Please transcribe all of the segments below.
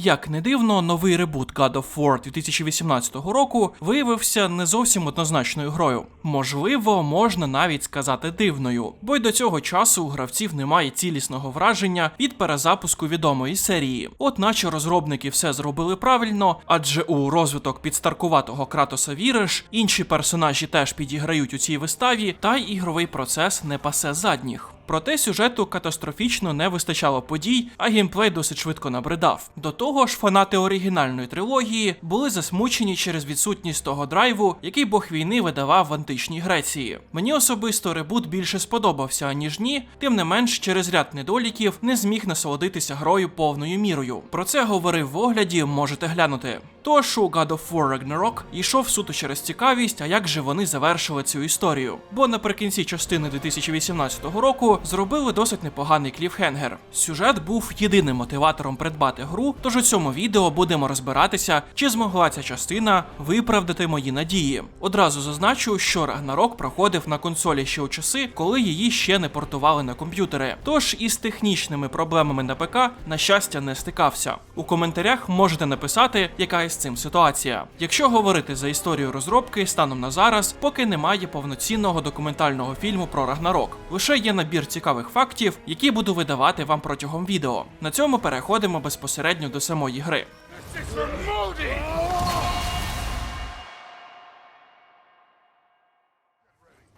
Як не дивно, новий ребут God of War 2018 року виявився не зовсім однозначною грою. Можливо, можна навіть сказати дивною, бо й до цього часу у гравців немає цілісного враження від перезапуску відомої серії. От наче розробники все зробили правильно, адже у розвиток підстаркуватого Кратоса віриш, інші персонажі теж підіграють у цій виставі, та й ігровий процес не пасе задніх. Проте сюжету катастрофічно не вистачало подій, а геймплей досить швидко набридав. До того ж, фанати оригінальної трилогії були засмучені через відсутність того драйву, який бог війни видавав в античній Греції. Мені особисто ребут більше сподобався, ніж ні, тим не менш, через ряд недоліків не зміг насолодитися грою повною мірою. Про це говорив в огляді, можете глянути. Тож у God of War Ragnarok йшов суто через цікавість, а як же вони завершили цю історію. Бо наприкінці частини 2018 року зробили досить непоганий кліфхенгер. Сюжет був єдиним мотиватором придбати гру, тож у цьому відео будемо розбиратися, чи змогла ця частина виправдати мої надії. Одразу зазначу, що Ragnarok проходив на консолі ще у часи, коли її ще не портували на комп'ютери. Тож із технічними проблемами на ПК, на щастя, не стикався. У коментарях можете написати, яка із цим ситуація. Якщо говорити за історію розробки станом на зараз, поки немає повноцінного документального фільму про Рагнарок. Лише є набір цікавих фактів, які буду видавати вам протягом відео. На цьому переходимо безпосередньо до самої гри.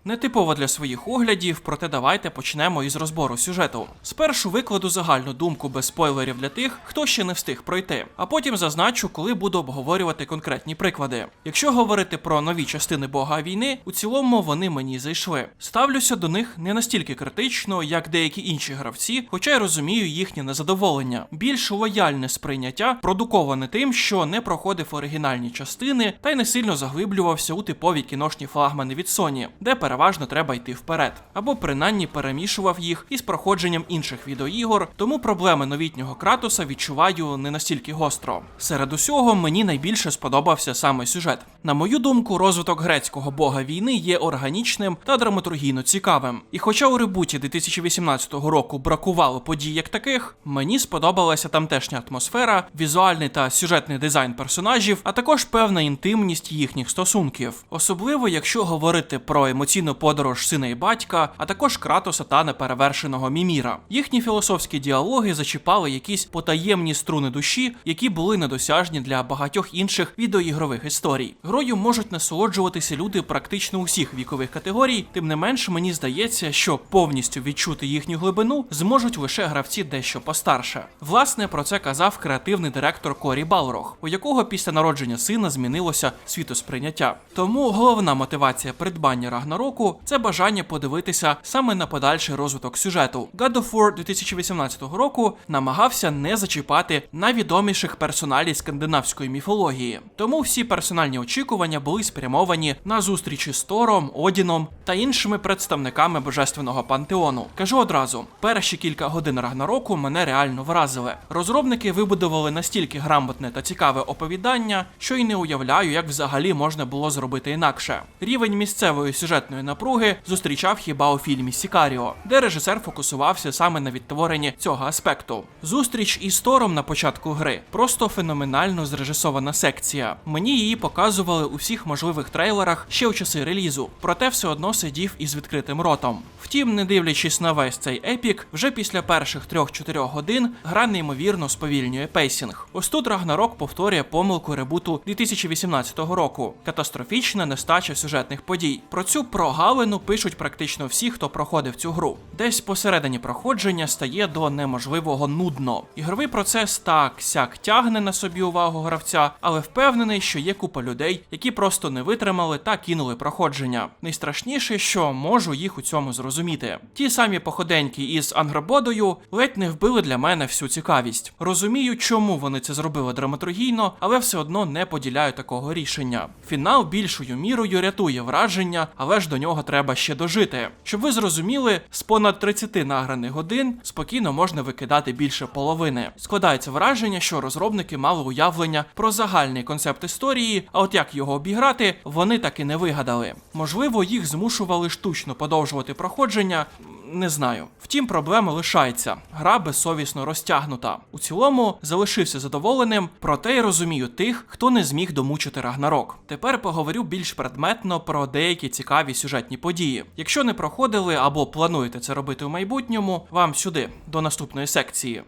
Нетипово для своїх оглядів, проте давайте почнемо із розбору сюжету. Спершу викладу загальну думку без спойлерів для тих, хто ще не встиг пройти, а потім зазначу, коли буду обговорювати конкретні приклади. Якщо говорити про нові частини Бога війни, у цілому вони мені зайшли. Ставлюся до них не настільки критично, як деякі інші гравці, хоча й розумію їхнє незадоволення. Більш лояльне сприйняття продуковане тим, що не проходив оригінальні частини та й не сильно заглиблювався у типові кіношні флагмани від Sony, де переважно треба йти вперед, або принаймні перемішував їх із проходженням інших відеоігор, тому проблеми новітнього Кратоса відчуваю не настільки гостро. Серед усього мені найбільше сподобався саме сюжет. На мою думку, розвиток грецького бога війни є органічним та драматургійно цікавим. І хоча у ребуті 2018 року бракувало подій як таких, мені сподобалася тамтешня атмосфера, візуальний та сюжетний дизайн персонажів, а також певна інтимність їхніх стосунків, особливо якщо говорити про емоційну подорож сина і батька, а також Кратоса та неперевершеного Міміра. Їхні філософські діалоги зачіпали якісь потаємні струни душі, які були недосяжні для багатьох інших відеоігрових історій. Грою можуть насолоджуватися люди практично усіх вікових категорій, тим не менш мені здається, що повністю відчути їхню глибину зможуть лише гравці дещо постарше. Власне, про це казав креативний директор Корі Балрог, у якого після народження сина змінилося світосприйняття. Тому головна мотивація придбання Рагнароку це бажання подивитися саме на подальший розвиток сюжету. God of War 2018 року намагався не зачіпати найвідоміших персоналів скандинавської міфології. Тому всі персональні очікування були спрямовані на зустрічі з Тором, Одіном та іншими представниками божественного пантеону. Кажу одразу: перші кілька годин Рагнароку мене реально вразили. Розробники вибудували настільки грамотне та цікаве оповідання, що й не уявляю, як взагалі можна було зробити інакше. Рівень місцевої сюжетної напруги зустрічав хіба у фільмі Сікаріо, де режисер фокусувався саме на відтворенні цього аспекту. Зустріч із Тором на початку гри просто феноменально зрежисована секція. Мені її показували у всіх можливих трейлерах ще у часи релізу, проте все одно сидів із відкритим ротом. Втім, не дивлячись на весь цей епік, вже після перших 3-4 годин гра неймовірно сповільнює пейсінг. Ось тут Рагнарок повторює помилку ребуту 2018 року. Катастрофічна нестача сюжетних подій. Про цю прогалину пишуть практично всі, хто проходив цю гру. Десь посередині проходження стає до неможливого нудно. Ігровий процес так сяк тягне на собі увагу гравця, але впевнений, що є купа людей, які просто не витримали та кинули проходження. Найстрашніше, що можу їх у цьому зрозуміти. Ті самі походеньки із Ангрободою ледь не вбили для мене всю цікавість. Розумію, чому вони це зробили драматургійно, але все одно не поділяю такого рішення. Фінал більшою мірою рятує враження, але ж до нього треба ще дожити. Щоб ви зрозуміли, з понад 30 награних годин спокійно можна викидати більше половини. Складається враження, що розробники мали уявлення про загальний концепт історії, а от як його обіграти, вони так і не вигадали. Можливо, їх змушували штучно подовжувати проходження. Не знаю. Втім, проблема лишається. Гра безсовісно розтягнута. У цілому залишився задоволеним, проте й розумію тих, хто не зміг домучити Рагнарок. Тепер поговорю більш предметно про деякі цікаві сюжетні події. Якщо не проходили або плануєте це робити у майбутньому, вам сюди, до наступної секції.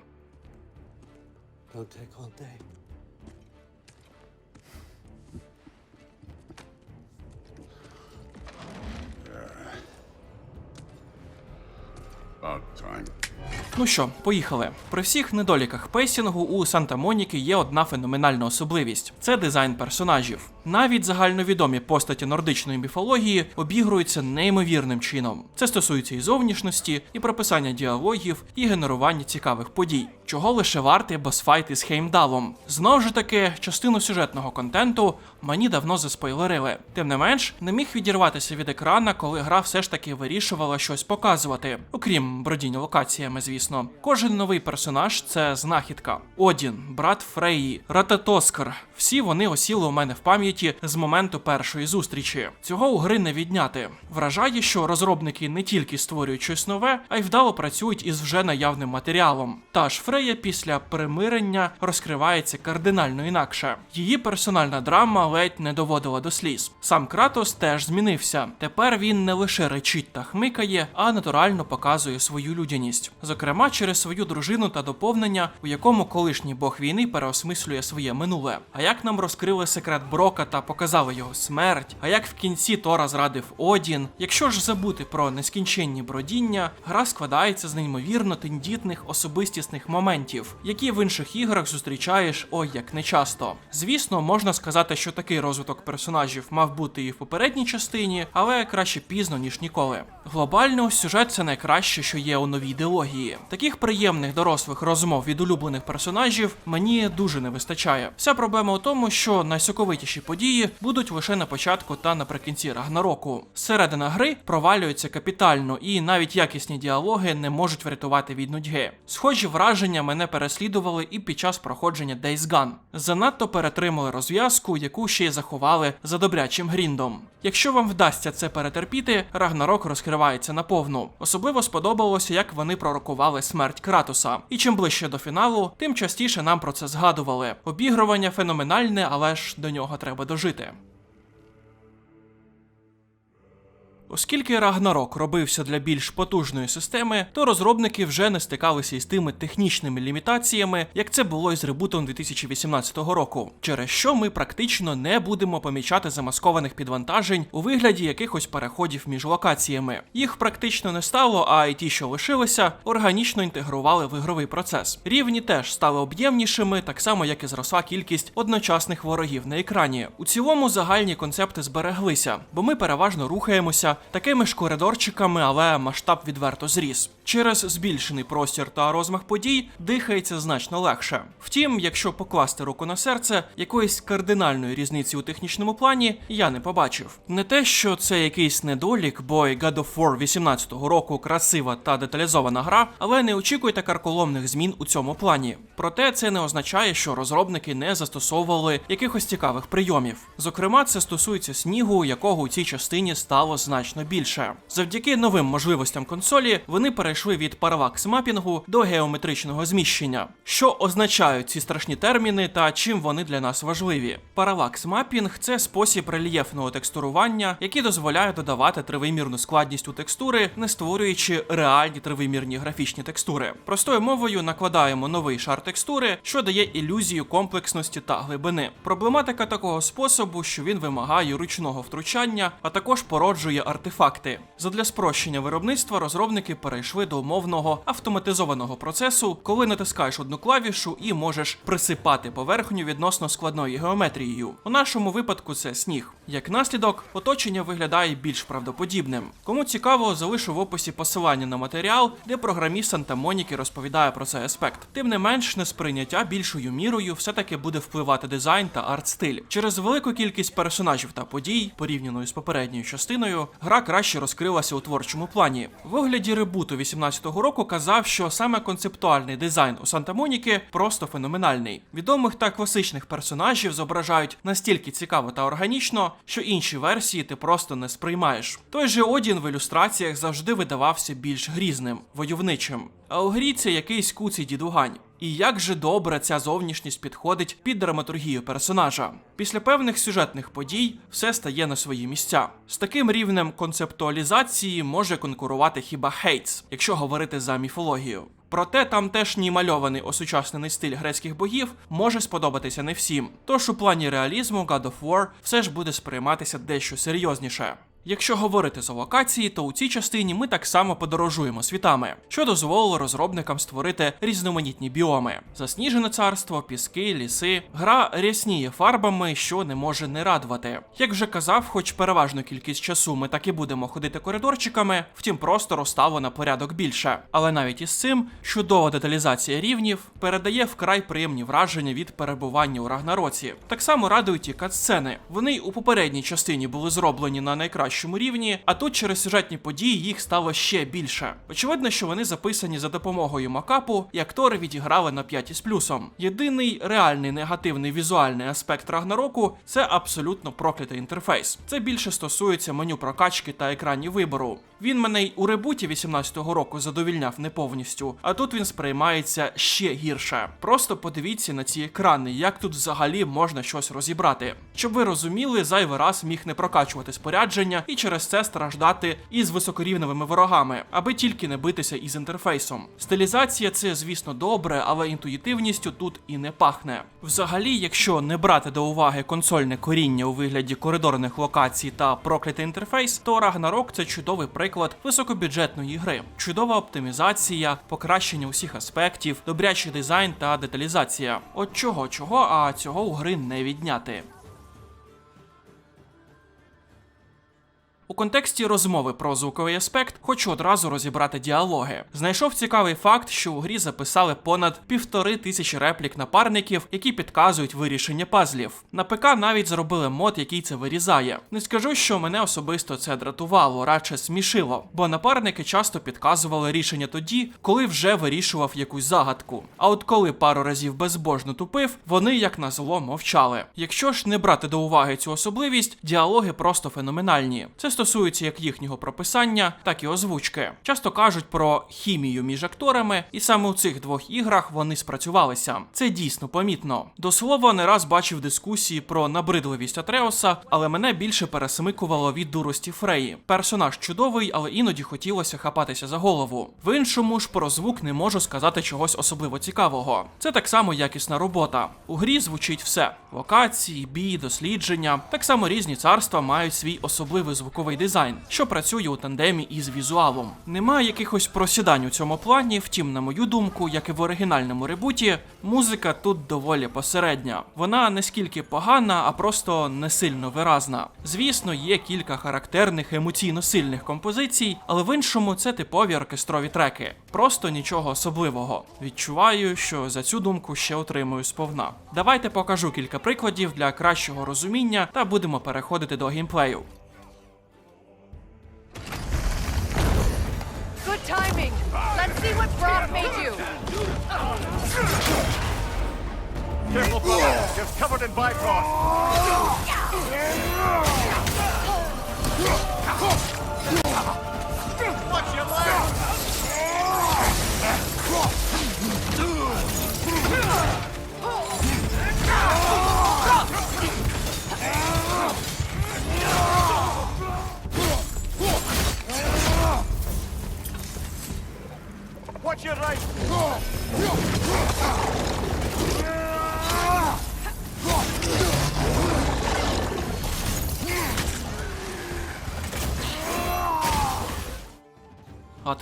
Don't take all day. Ну що, поїхали. При всіх недоліках пейсінгу у Санта Моніки є одна феноменальна особливість це дизайн персонажів. Навіть загальновідомі постаті нордичної міфології обігруються неймовірним чином. Це стосується і зовнішності, і прописання діалогів, і генерування цікавих подій, чого лише вартий босфайт із Хеймдалом. Знову ж таки, частину сюжетного контенту мені давно заспойлерили. Тим не менш, не міг відірватися від екрана, коли гра все ж таки вирішувала щось показувати, окрім бродіння локаціями, звісно. Кожен новий персонаж це знахідка. Одін, брат Фреї, Рататоскар. Всі вони осіли у мене в пам'яті з моменту першої зустрічі. Цього у гри не відняти. Вражає, що розробники не тільки створюють щось нове, а й вдало працюють із вже наявним матеріалом. Та ж Фрея після примирення розкривається кардинально інакше. Її персональна драма ледь не доводила до сліз. Сам Кратос теж змінився. Тепер він не лише речить та хмикає, а натурально показує свою людяність. Зокрема, через свою дружину та доповнення, у якому колишній бог війни переосмислює своє минуле. А як нам розкрили секрет Брока та показали його смерть, а як в кінці Тора зрадив Одін. Якщо ж забути про нескінченні бродіння, гра складається з неймовірно тендітних особистісних моментів, які в інших іграх зустрічаєш ой як нечасто. Звісно, можна сказати, що такий розвиток персонажів мав бути і в попередній частині, але краще пізно ніж ніколи. Глобально сюжет це найкраще, що є у новій ідеології. Таких приємних дорослих розмов від улюблених персонажів мені дуже не вистачає. Вся проблема у тому, що найсоковитіші події будуть лише на початку та наприкінці Рагнароку. Середина гри провалюється капітально, і навіть якісні діалоги не можуть врятувати від нудьги. Схожі враження мене переслідували і під час проходження Days Gone. Занадто перетримали розв'язку, яку ще й заховали за добрячим гріндом. Якщо вам вдасться це перетерпіти, Рагнарок розкривається наповну. Особливо сподобалося, як вони пророкували смерть Кратуса. І чим ближче до фіналу, тим частіше нам про це згадували. Обігрування феноменальне, але ж до нього треба дожити. Оскільки Рагнарок робився для більш потужної системи, то розробники вже не стикалися із тими технічними лімітаціями, як це було із ребутом 2018 року, через що ми практично не будемо помічати замаскованих підвантажень у вигляді якихось переходів між локаціями. Їх практично не стало, а й ті, що лишилися, органічно інтегрували в ігровий процес. Рівні теж стали об'ємнішими, так само як і зросла кількість одночасних ворогів на екрані. У цілому загальні концепти збереглися, бо ми переважно рухаємося такими ж коридорчиками, але масштаб відверто зріс. Через збільшений простір та розмах подій дихається значно легше. Втім, якщо покласти руку на серце, якоїсь кардинальної різниці у технічному плані я не побачив. Не те, що це якийсь недолік, бо God of War 18-го року красива та деталізована гра, але не очікуйте карколомних змін у цьому плані. Проте це не означає, що розробники не застосовували якихось цікавих прийомів. Зокрема, це стосується снігу, якого у цій частині стало значно більше. Завдяки новим можливостям консолі вони перейшли від паралакс мапінгу до геометричного зміщення. Що означають ці страшні терміни та чим вони для нас важливі? Паралакс мапінг це спосіб рельєфного текстурування, який дозволяє додавати тривимірну складність у текстури, не створюючи реальні тривимірні графічні текстури. Простою мовою накладаємо новий шар текстури, що дає ілюзію комплексності та глибини. Проблематика такого способу, що він вимагає ручного втручання, а також породжує артефакти. Задля спрощення виробництва розробники перейшли до умовного автоматизованого процесу, коли натискаєш одну клавішу і можеш присипати поверхню відносно складною геометрією. У нашому випадку це сніг. Як наслідок, оточення виглядає більш правдоподібним. Кому цікаво, залишу в описі посилання на матеріал, де програміст Санта Моніки розповідає про цей аспект. Тим не менш, несприйняття більшою мірою все-таки буде впливати дизайн та арт-стиль. Через велику кількість персонажів та подій, порівняно з попередньою частиною, гра краще розкрилася у творчому плані. В огляді ребуту 18-го року казав, що саме концептуальний дизайн у Санта Моніки просто феноменальний. Відомих та класичних персонажів зображають настільки цікаво та органічно, що інші версії ти просто не сприймаєш. Той же Одін в ілюстраціях завжди видавався більш грізним, войовничим. А у грі це якийсь куций дідугань. І як же добре ця зовнішність підходить під драматургію персонажа. Після певних сюжетних подій все стає на свої місця. З таким рівнем концептуалізації може конкурувати хіба Хейтс, якщо говорити за міфологію. Проте тамтешній мальований осучаснений стиль грецьких богів може сподобатися не всім. Тож у плані реалізму God of War все ж буде сприйматися дещо серйозніше. Якщо говорити за локації, то у цій частині ми так само подорожуємо світами, що дозволило розробникам створити різноманітні біоми: засніжене царство, піски, ліси. Гра рясніє фарбами, що не може не радувати. Як вже казав, хоч переважну кількість часу ми так і будемо ходити коридорчиками, втім простору стало на порядок більше. Але навіть із цим чудова деталізація рівнів передає вкрай приємні враження від перебування у Рагнароці. Так само радують і катсцени. Вони у попередній частині були зроблені на найкращому рівні, а тут через сюжетні події їх стало ще більше. Очевидно, що вони записані за допомогою макапу, і актори відіграли на 5 із плюсом. Єдиний реальний негативний візуальний аспект Рагнароку це абсолютно проклятий інтерфейс. Це більше стосується меню прокачки та екранів вибору. Він мене й у ребуті 18-го року задовільняв не повністю, а тут він сприймається ще гірше. Просто подивіться на ці екрани, як тут взагалі можна щось розібрати. Щоб ви розуміли, зайвий раз міг не прокачувати спорядження і через це страждати із високорівневими ворогами, аби тільки не битися із інтерфейсом. Стилізація це, звісно, добре, але інтуїтивністю тут і не пахне. Взагалі, якщо не брати до уваги консольне коріння у вигляді коридорних локацій та проклятий інтерфейс, то Ragnarok – це чудовий приклад високобюджетної гри, чудова оптимізація, покращення усіх аспектів, добрячий дизайн та деталізація. От чого чого, а цього у гри не відняти. У контексті розмови про звуковий аспект хочу одразу розібрати діалоги. Знайшов цікавий факт, що у грі записали понад півтори тисячі реплік напарників, які підказують вирішення пазлів. На ПК навіть зробили мод, який це вирізає. Не скажу, що мене особисто це дратувало, радше смішило, бо напарники часто підказували рішення тоді, коли вже вирішував якусь загадку. А от коли пару разів безбожно тупив, вони як назло мовчали. Якщо ж не брати до уваги цю особливість, діалоги просто феноменальні. Це стосується як їхнього прописання, так і озвучки. Часто кажуть про хімію між акторами, і саме у цих двох іграх вони спрацювалися. Це дійсно помітно. До слова, не раз бачив дискусії про набридливість Атреоса, але мене більше пересмикувало від дурості Фреї. Персонаж чудовий, але іноді хотілося хапатися за голову. В іншому ж про звук не можу сказати чогось особливо цікавого. Це так само якісна робота. У грі звучить все: локації, бій, дослідження. Так само різні царства мають свій особливий звуковий дизайн, що працює у тандемі із візуалом. Немає якихось просідань у цьому плані, втім, на мою думку, як і в оригінальному ребуті, музика тут доволі посередня. Вона не скільки погана, а просто не сильно виразна. Звісно, є кілька характерних емоційно сильних композицій, але в іншому це типові оркестрові треки. Просто нічого особливого. Відчуваю, що за цю думку ще отримую сповна. Давайте покажу кілька прикладів для кращого розуміння та будемо переходити до геймплею. See what Brock made you. Careful, fella. Just covered in Bifrost. Watch your left.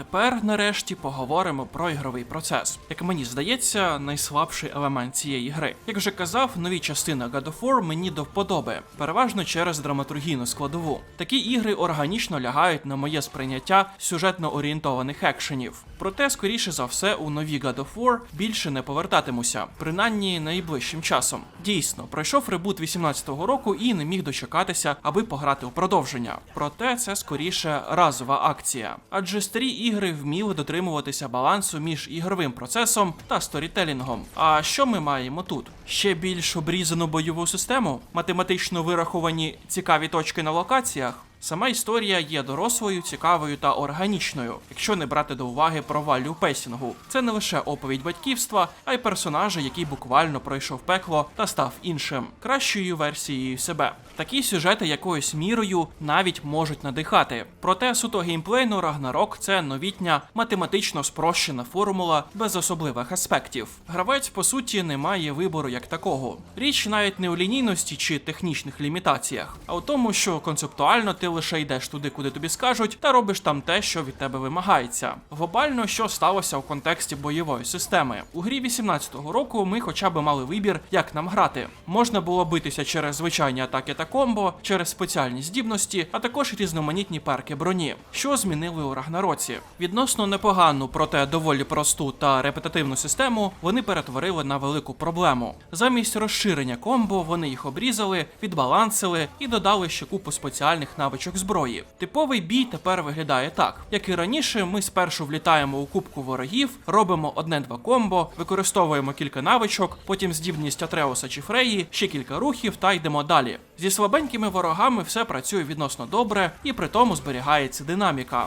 Тепер, нарешті, поговоримо про ігровий процес. Як мені здається, найслабший елемент цієї гри. Як вже казав, нові частини God of War мені до вподоби, переважно через драматургійну складову. Такі ігри органічно лягають на моє сприйняття сюжетно орієнтованих екшенів. Проте, скоріше за все, у нові God of War більше не повертатимуся, принаймні найближчим часом. Дійсно, пройшов ребут 18-го року і не міг дочекатися, аби пограти у продовження. Проте це скоріше разова акція, адже старі ігри вміли дотримуватися балансу між ігровим процесом та сторітелінгом. А що ми маємо тут? Ще більш обрізану бойову систему, математично вираховані цікаві точки на локаціях. Сама історія є дорослою, цікавою та органічною, якщо не брати до уваги проваль у песінгу. Це не лише оповідь батьківства, а й персонажа, який буквально пройшов пекло та став іншим, кращою версією себе. Такі сюжети якоюсь мірою навіть можуть надихати. Проте суто геймплейно Рагнарок це новітня математично спрощена формула без особливих аспектів. Гравець по суті не має вибору як такого. Річ навіть не у лінійності чи технічних лімітаціях, а у тому, що концептуально ти лише йдеш туди, куди тобі скажуть, та робиш там те, що від тебе вимагається. Глобально, що сталося в контексті бойової системи. У грі 18-го року ми хоча б мали вибір, як нам грати. Можна було битися через звичайні атаки та комбо, через спеціальні здібності, а також різноманітні перки броні, що змінили у Рагнароці. Відносно непогану, проте доволі просту та репетитивну систему вони перетворили на велику проблему. Замість розширення комбо вони їх обрізали, відбалансили і додали ще купу спеціальних навичок зброї. Типовий бій тепер виглядає так: як і раніше, ми спершу влітаємо у кубку ворогів, робимо одне-два комбо, використовуємо кілька навичок, потім здібність Атреуса чи Фреї, ще кілька рухів та йдемо далі. Зі слабенькими ворогами все працює відносно добре і при тому зберігається динаміка.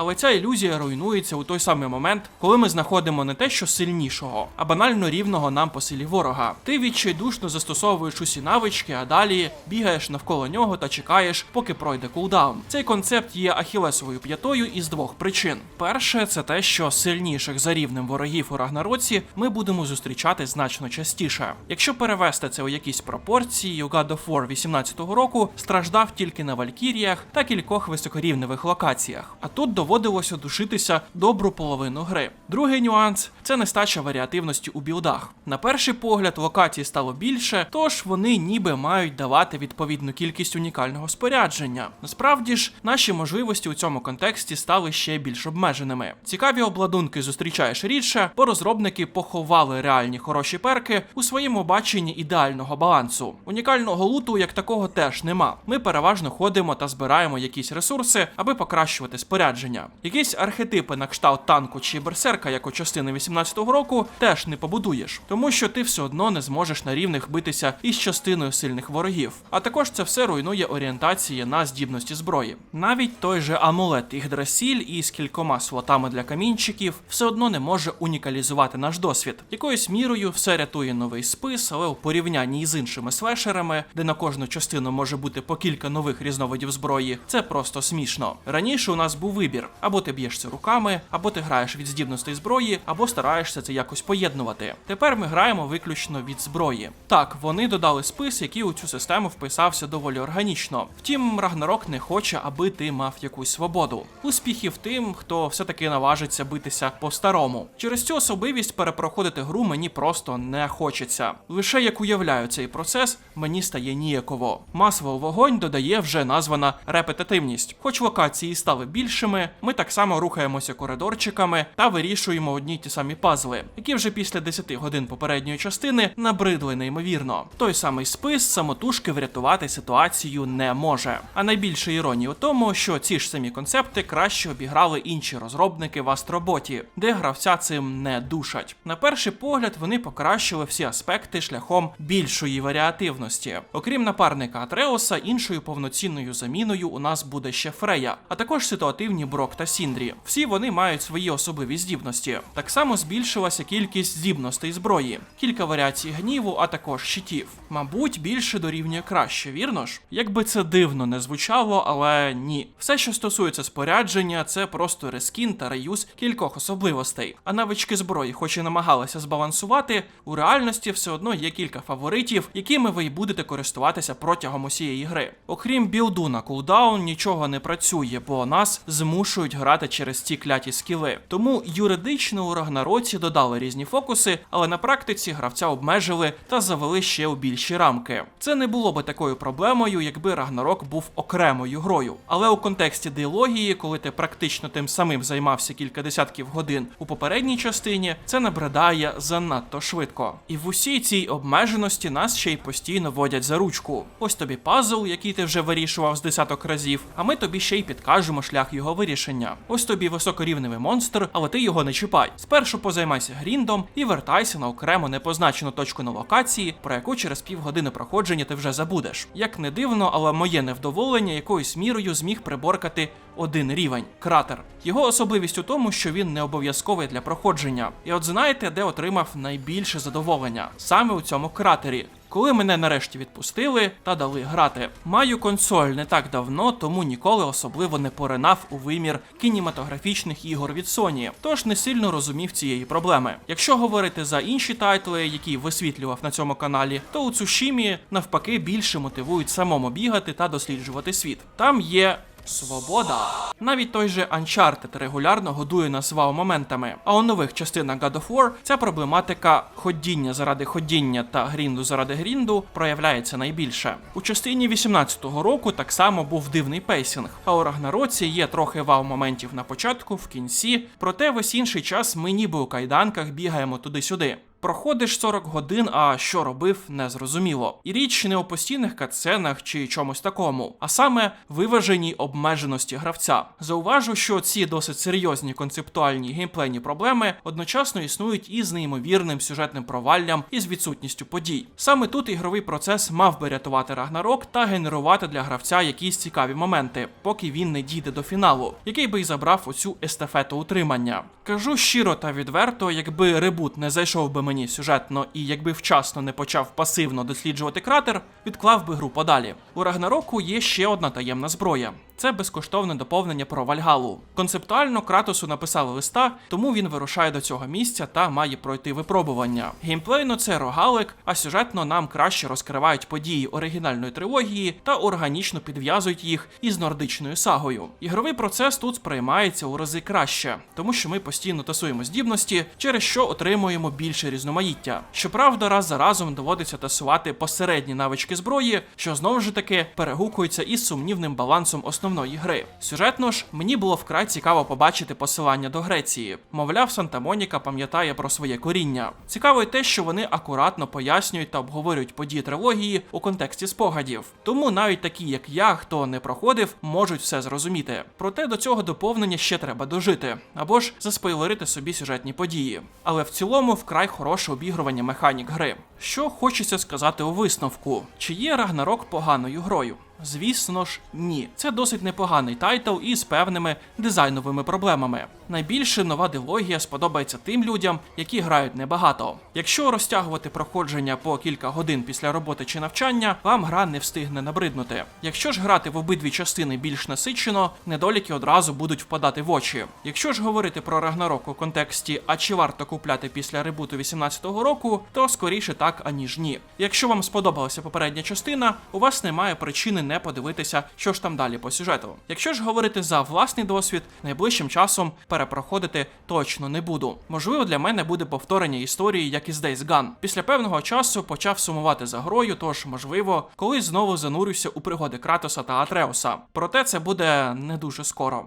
Але ця ілюзія руйнується у той самий момент, коли ми знаходимо не те, що сильнішого, а банально рівного нам по силі ворога. Ти відчайдушно застосовуєш усі навички, а далі бігаєш навколо нього та чекаєш, поки пройде кулдаун. Цей концепт є ахілесовою п'ятою із двох причин: перше, це те, що сильніших за рівнем ворогів у Рагнароці ми будемо зустрічати значно частіше. Якщо перевести це у якісь пропорції, у God of War 18-го року страждав тільки на Валькіріях та кількох високорівневих локаціях. А тут доводилося душитися добру половину гри. Другий нюанс це нестача варіативності у білдах. На перший погляд, локацій стало більше, тож вони ніби мають давати відповідну кількість унікального спорядження. Насправді ж, наші можливості у цьому контексті стали ще більш обмеженими. Цікаві обладунки зустрічаєш рідше, бо розробники поховали реальні хороші перки у своєму баченні ідеального балансу. Унікального луту як такого теж нема. Ми переважно ходимо та збираємо якісь ресурси, аби покращувати спорядження. Якісь архетипи на кшталт танку чи берсерка, як у частини 18-го року, теж не побудуєш, тому що ти все одно не зможеш на рівних битися із частиною сильних ворогів. А також це все руйнує орієнтації на здібності зброї. Навіть той же амулет Ігдрасіль із кількома слотами для камінчиків все одно не може унікалізувати наш досвід. Якоюсь мірою все рятує новий спис, але у порівнянні із іншими слешерами, де на кожну частину може бути по кілька нових різновидів зброї, це просто смішно. Раніше у нас був вибір: або ти б'єшся руками, або ти граєш від здібностей зброї, або стараєшся це якось поєднувати. Тепер ми граємо виключно від зброї. Так, вони додали спис, який у цю систему вписався доволі органічно. Втім, Рагнарок не хоче, аби ти мав якусь свободу. Успіхів тим, хто все-таки наважиться битися по-старому. Через цю особливість перепроходити гру мені просто не хочеться. Лише як уявляю цей процес, мені стає ніяково. Масово вогонь додає вже названа репетитивність. Хоч локації стали більшими, ми так само рухаємося коридорчиками та вирішуємо одні й ті самі пазли, які вже після 10 годин попередньої частини набридли неймовірно. Той самий спис самотужки врятувати ситуацію не може. А найбільше іронії у тому, що ці ж самі концепти краще обіграли інші розробники в Астроботі, де гравця цим не душать. На перший погляд вони покращили всі аспекти шляхом більшої варіативності. Окрім напарника Атреуса, іншою повноцінною заміною у нас буде ще Фрея, а також ситуативні. Брок та Сіндрі. Всі вони мають свої особливі здібності. Так само збільшилася кількість здібностей зброї, кілька варіацій гніву, а також щитів. Мабуть, більше дорівнює краще, вірно ж? Якби це дивно не звучало, але ні. Все, що стосується спорядження, це просто рескін та реюз кількох особливостей. А навички зброї, хоч і намагалися збалансувати, у реальності все одно є кілька фаворитів, якими ви й будете користуватися протягом усієї гри. Окрім білду на кулдаун, нічого не працює, бо нас змушують грати через ці кляті скіли. Тому юридично у Рагнароці додали різні фокуси, але на практиці гравця обмежили та завели ще у більші рамки. Це не було би такою проблемою, якби Рагнарок був окремою грою. Але у контексті діалогії, коли ти практично тим самим займався кілька десятків годин у попередній частині, це набридає занадто швидко. І в усій цій обмеженості нас ще й постійно водять за ручку. Ось тобі пазл, який ти вже вирішував з десяток разів, а ми тобі ще й підкажемо шлях його вирішення. Ось тобі високорівневий монстр, але ти його не чіпай. Спершу позаймайся гріндом і вертайся на окремо непозначену точку на локації, про яку через півгодини проходження ти вже забудеш. Як не дивно, але моє невдоволення якоюсь мірою зміг приборкати один рівень кратер. Його особливість у тому, що він не обов'язковий для проходження. І от знаєте, де отримав найбільше задоволення саме у цьому кратері. Коли мене нарешті відпустили та дали грати. Маю консоль не так давно, тому ніколи особливо не поринав у вимір кінематографічних ігор від Sony, тож не сильно розумів цієї проблеми. Якщо говорити за інші тайтли, які висвітлював на цьому каналі, то у Цушімі навпаки більше мотивують самому бігати та досліджувати світ. Там є Свобода. Навіть той же Uncharted регулярно годує нас вау-моментами. А у нових частинах God of War ця проблематика ходіння заради ходіння та грінду заради грінду проявляється найбільше. У частині 18-го року так само був дивний пейсінг. А у Рагнароці є трохи вау-моментів на початку, в кінці, проте весь інший час ми ніби у кайданках бігаємо туди-сюди. Проходиш 40 годин, а що робив, незрозуміло. І річ не у постійних катсценах чи чомусь такому, а саме виваженій обмеженості гравця. Зауважу, що ці досить серйозні концептуальні геймплейні проблеми одночасно існують і з неймовірним сюжетним проваллям і з відсутністю подій. Саме тут ігровий процес мав би рятувати Рагнарок та генерувати для гравця якісь цікаві моменти, поки він не дійде до фіналу, який би й забрав оцю естафету утримання. Кажу щиро та відверто, якби ребут не зайшов би мені сюжетно і якби вчасно не почав пасивно досліджувати кратер, відклав би гру подалі. У Рагнароку є ще одна таємна зброя. Це безкоштовне доповнення про Вальгалу. Концептуально Кратосу написали листа, тому він вирушає до цього місця та має пройти випробування. Геймплейно це рогалик, а сюжетно нам краще розкривають події оригінальної трилогії та органічно підв'язують їх із нордичною сагою. Ігровий процес тут сприймається у рази краще, тому що ми постійно тасуємо здібності, через що отримуємо більше різноманіття. Щоправда, раз за разом доводиться тасувати посередні навички зброї, що знову ж таки перегукується із сумнівним балансом основної гри. Сюжетно ж, мені було вкрай цікаво побачити посилання до Греції. Мовляв, Санта Моніка пам'ятає про своє коріння. Цікаво й те, що вони акуратно пояснюють та обговорюють події трилогії у контексті спогадів. Тому навіть такі, як я, хто не проходив, можуть все зрозуміти. Проте до цього доповнення ще треба дожити, або ж заспойлерити собі сюжетні події. Але в цілому вкрай хороше обігрування механік гри. Що хочеться сказати у висновку: чи є Рагнарок поганою грою? Звісно ж, ні. Це досить непоганий тайтл із певними дизайновими проблемами. Найбільше нова дилогія сподобається тим людям, які грають небагато. Якщо розтягувати проходження по кілька годин після роботи чи навчання, вам гра не встигне набриднути. Якщо ж грати в обидві частини більш насичено, недоліки одразу будуть впадати в очі. Якщо ж говорити про Рагнарок у контексті, а чи варто купляти після ребуту 18-го року, то скоріше так, аніж ні. Якщо вам сподобалася попередня частина, у вас немає причини не подивитися, що ж там далі по сюжету. Якщо ж говорити за власний досвід, найближчим часом перепроходити точно не буду. Можливо, для мене буде повторення історії, як із Days Gone. Після певного часу почав сумувати за грою, тож можливо, колись знову занурюся у пригоди Кратоса та Атреуса. Проте це буде не дуже скоро.